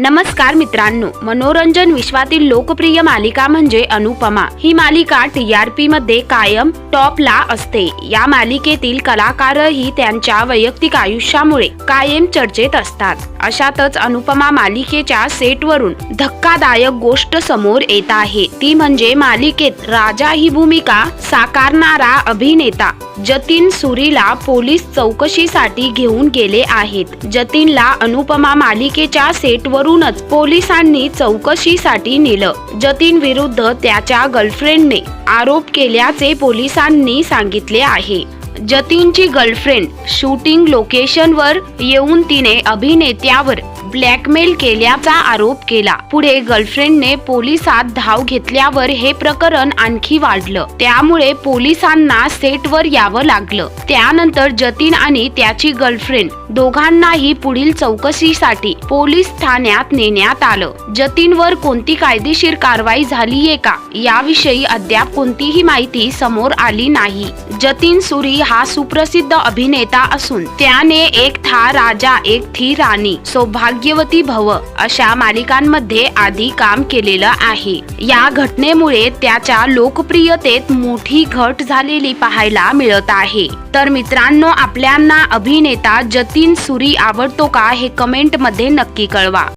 नमस्कार मित्रांनो मनोरंजन विश्वातील लोकप्रिय मालिका म्हणजे अनुपमा. ही मालिका टी आर पी मध्ये कायम टॉपला असते. या मालिकेतील कलाकारही त्यांच्या वैयक्तिक आयुष्यामुळे कायम चर्चेत असतात. अशातच अनुपमा मालिकेच्या सेटवरून धक्कादायक गोष्ट समोर येत आहे. ती म्हणजे मालिकेत राजा ही भूमिका साकारणारा अभिनेता जतीन सुरीला पोलीस चौकशीसाठी घेऊन गेले आहेत. जतीनला अनुपमा मालिकेच्या सेटवरूनच पोलिसांनी चौकशीसाठी नेलं. जतीन विरुद्ध त्याच्या गर्लफ्रेंडने आरोप केल्याचे पोलिसांनी सांगितले आहे. जतीनची गर्लफ्रेंड शूटिंग लोकेशनवर येऊन तिने अभिनेत्यावर ब्लॅकमेल केल्याचा आरोप केला. पुढे गर्लफ्रेंडने पोलिसात धाव घेतल्यावर हे प्रकरण आणखी वाढलं. त्यामुळे पोलिसांना सेटवर यावं लागलं. त्यानंतर जतीन आणि त्याची गर्लफ्रेंड दोघांनाही पुढील चौकशीसाठी पोलीस ठाण्यात नेण्यात आलं. जतीनवर कोणती कायदेशीर कारवाई झालीये का? याविषयी अद्याप कोणतीही माहिती समोर आली नाही. जतीन सुरी हा सुप्रसिद्ध अभिनेता असून त्याने एक था राजा एक थी राणी. सौभाग्य भाग्यवती भव अशा मालिकांमध्ये आधी काम केलेलं आहे. या घटनेमुळे त्याच्या लोकप्रियतेत मोठी घट झालेली पाहायला मिळत आहे. तर मित्रांनो आपल्यांना अभिनेता जतीन सुरी आवडतो का हे कमेंटमध्ये नक्की कळवा.